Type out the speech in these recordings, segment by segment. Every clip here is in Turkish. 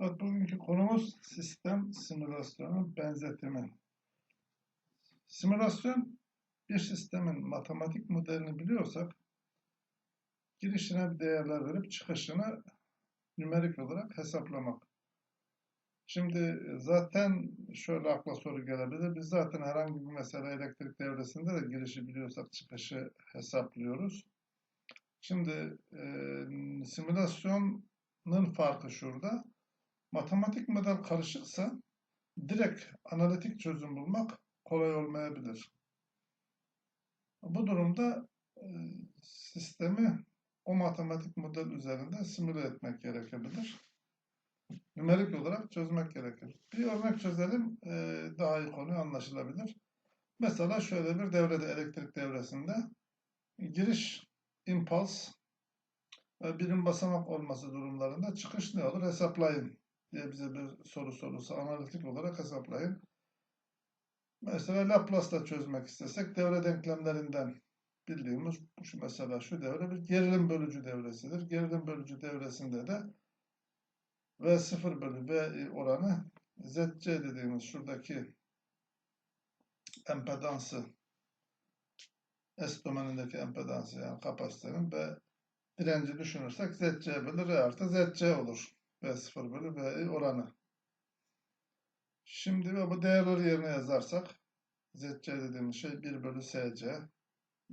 Evet, bugünkü konumuz sistem simülasyonu benzetimi. Simülasyon bir sistemin matematik modelini biliyorsak girişine bir değerler verip çıkışını nümerik olarak hesaplamak. Şimdi zaten şöyle akla soru gelebilir. Biz zaten herhangi bir mesela elektrik devresinde de girişi biliyorsak çıkışı hesaplıyoruz. Şimdi e, simülasyonun farkı şurada matematik model karışıksa direkt analitik çözüm bulmak kolay olmayabilir. Bu durumda e, sistemi o matematik model üzerinde simüle etmek gerekebilir. Nümerik olarak çözmek gerekir. Bir örnek çözelim, e, daha iyi konu anlaşılabilir. Mesela şöyle bir devrede, elektrik devresinde giriş impuls birim basamak olması durumlarında çıkış ne olur hesaplayın diye bize bir soru sorulsa analitik olarak hesaplayın. Mesela Laplace'la çözmek istesek devre denklemlerinden bildiğimiz şu mesela şu devre bir gerilim bölücü devresidir. Gerilim bölücü devresinde de V0 bölü V oranı ZC dediğimiz şuradaki empedansı S domenindeki empedansı yani kapasitenin ve direnci düşünürsek ZC bölü R artı ZC olur. V0 bölü V oranı. Şimdi bu değerleri yerine yazarsak ZC dediğimiz şey 1 bölü SC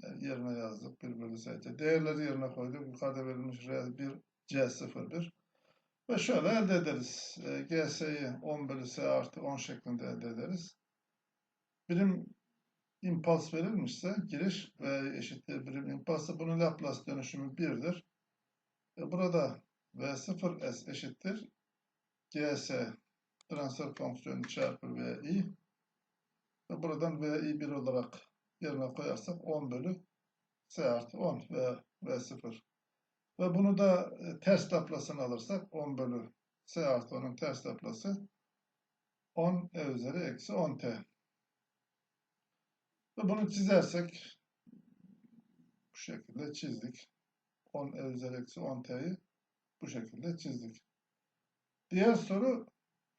yani yerine yazdık 1 bölü SC. Değerleri yerine koyduk. Yukarıda verilmiş R1 C01 ve şöyle elde ederiz. E, GS'yi 10 bölü S artı 10 şeklinde elde ederiz. Birim impuls verilmişse giriş ve eşittir birim impulsa bunun Laplace dönüşümü 1'dir. E, burada V0S eşittir. GS transfer fonksiyonu çarpı VI ve buradan VI 1 olarak yerine koyarsak 10 bölü S artı 10 ve V0. Ve bunu da e, ters Laplace'ını alırsak 10 bölü S artı 10'un ters Laplace'ı 10 E üzeri eksi 10 T. Ve bunu çizersek bu şekilde çizdik. 10 E üzeri eksi 10 T'yi bu şekilde çizdik. Diğer soru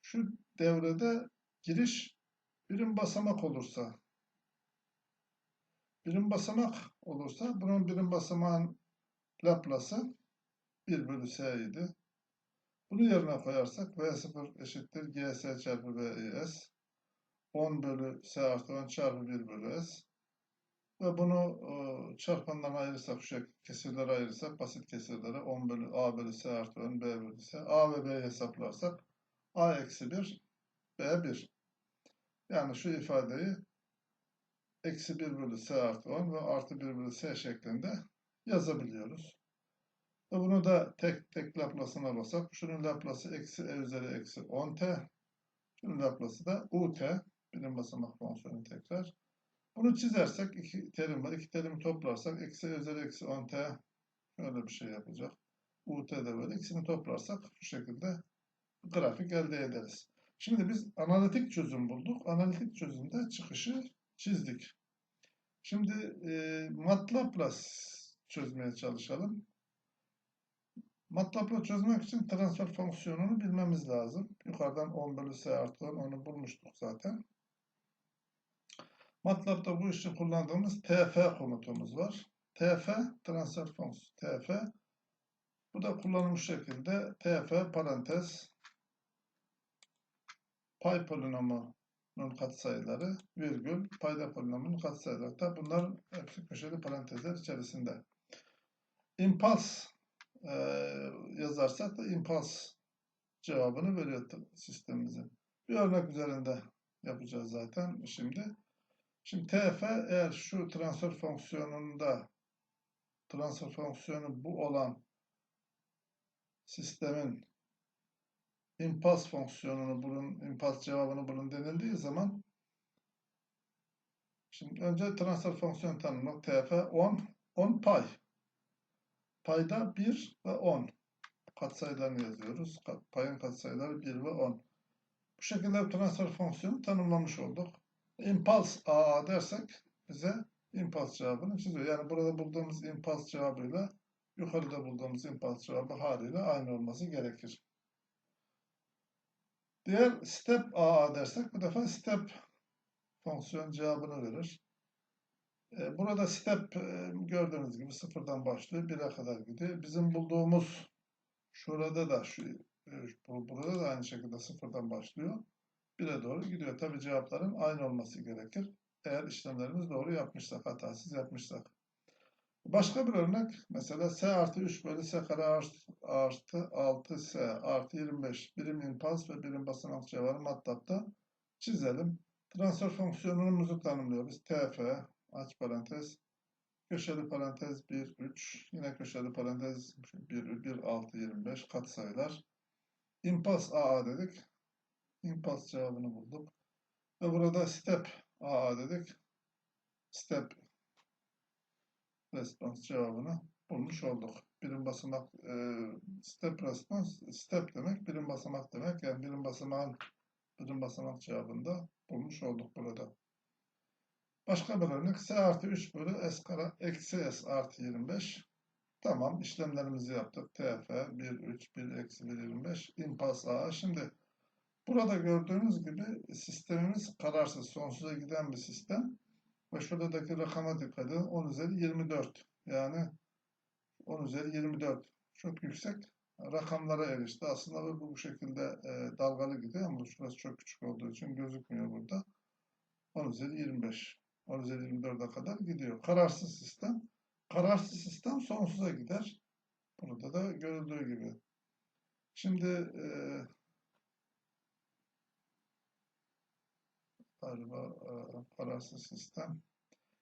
şu devrede giriş birim basamak olursa birim basamak olursa bunun birim basamağın Laplace'ı 1 bölü S idi. Bunu yerine koyarsak V0 eşittir GS çarpı VIS 10 bölü S artı 10 çarpı 1 bölü S ve bunu e, çarpanlarına ayırırsak, şu şekilde kesirlere ayırırsak, basit kesirlere 10 bölü A bölü S artı 10 B bölü S. A ve B'yi hesaplarsak A eksi 1, B 1. Yani şu ifadeyi eksi 1 bölü S artı 10 ve artı 1 bölü S şeklinde yazabiliyoruz. Ve bunu da tek tek Laplace'ına basak. Şunun Laplace'ı eksi E üzeri eksi 10T. Şunun Laplace'ı da UT. Birim basamak fonksiyonu tekrar. Bunu çizersek iki terim var. İki terimi toplarsak eksi üzeri eksi 10t şöyle bir şey yapacak. ut de böyle. İkisini toplarsak şu şekilde grafik elde ederiz. Şimdi biz analitik çözüm bulduk. Analitik çözümde çıkışı çizdik. Şimdi e, MATLAB'la çözmeye çalışalım. MATLAB'la çözmek için transfer fonksiyonunu bilmemiz lazım. Yukarıdan 10 bölü s artı 10 onu bulmuştuk zaten. MATLAB'da bu işi kullandığımız TF komutumuz var. TF transfer fonksiyon TF bu da kullanılmış şekilde TF parantez pay polinomunun katsayıları virgül payda polinomunun katsayıları. Tabi bunlar hepsi köşeli parantezler içerisinde. Impuls e, yazarsak da impuls cevabını veriyor sistemimizin. Bir örnek üzerinde yapacağız zaten şimdi. Şimdi TF eğer şu transfer fonksiyonunda transfer fonksiyonu bu olan sistemin impuls fonksiyonunu bulun, impuls cevabını bulun denildiği zaman şimdi önce transfer fonksiyonu tanımlamak TF 10 10 pay. Payda 1 ve 10 katsayılarını yazıyoruz. Payın katsayıları 1 ve 10. Bu şekilde transfer fonksiyonu tanımlamış olduk impuls A dersek bize impuls cevabını çiziyor. Yani burada bulduğumuz impuls cevabıyla yukarıda bulduğumuz impuls cevabı haliyle aynı olması gerekir. Diğer step AA dersek bu defa step fonksiyon cevabını verir. E, Burada step e, gördüğünüz gibi sıfırdan başlıyor, 1'e kadar gidiyor. Bizim bulduğumuz şurada da şu e, bu- burada da aynı şekilde sıfırdan başlıyor. 1'e doğru gidiyor. Tabi cevapların aynı olması gerekir. Eğer işlemlerimiz doğru yapmışsak, hatasız yapmışsak. Başka bir örnek mesela S artı 3 bölü S kare artı, artı 6S artı 25 birim impuls ve birim basamak cevabını matlapta çizelim. Transfer fonksiyonumuzu tanımlıyoruz. TF aç parantez köşeli parantez 1 3 yine köşeli parantez 1 1 6 25 katsayılar. Impuls AA dedik. Impuls cevabını bulduk. Ve burada step AA dedik. Step response cevabını bulmuş olduk. Birim basamak e, step response step demek birim basamak demek. Yani birim basamağın birim basamak cevabında bulmuş olduk burada. Başka bir örnek S artı 3 bölü S kare eksi S artı 25. Tamam işlemlerimizi yaptık. TF 1 3 1 eksi 1 25 impas A. Şimdi burada gördüğünüz gibi sistemimiz kararsız sonsuza giden bir sistem. Ve şuradaki rakama dikkat edin. 10 üzeri 24. Yani 10 üzeri 24. Çok yüksek rakamlara erişti. Aslında bu bu şekilde e, dalgalı gidiyor ama şurası çok küçük olduğu için gözükmüyor burada. 10 üzeri 25. 10 üzeri 24'e kadar gidiyor. Kararsız sistem. Kararsız sistem sonsuza gider. Burada da görüldüğü gibi. Şimdi e, galiba e, kararsız sistem.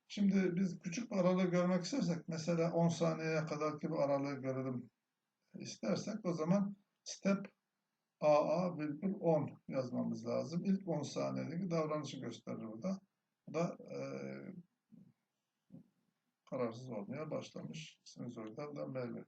Şimdi biz küçük bir aralığı görmek istersek mesela 10 saniyeye kadarki bir aralığı görelim istersek o zaman step AA virgül 10 yazmamız lazım. İlk 10 saniyedeki davranışı gösterir burada. Bu da e, kararsız olmaya başlamış. Sinusoidlerden belli.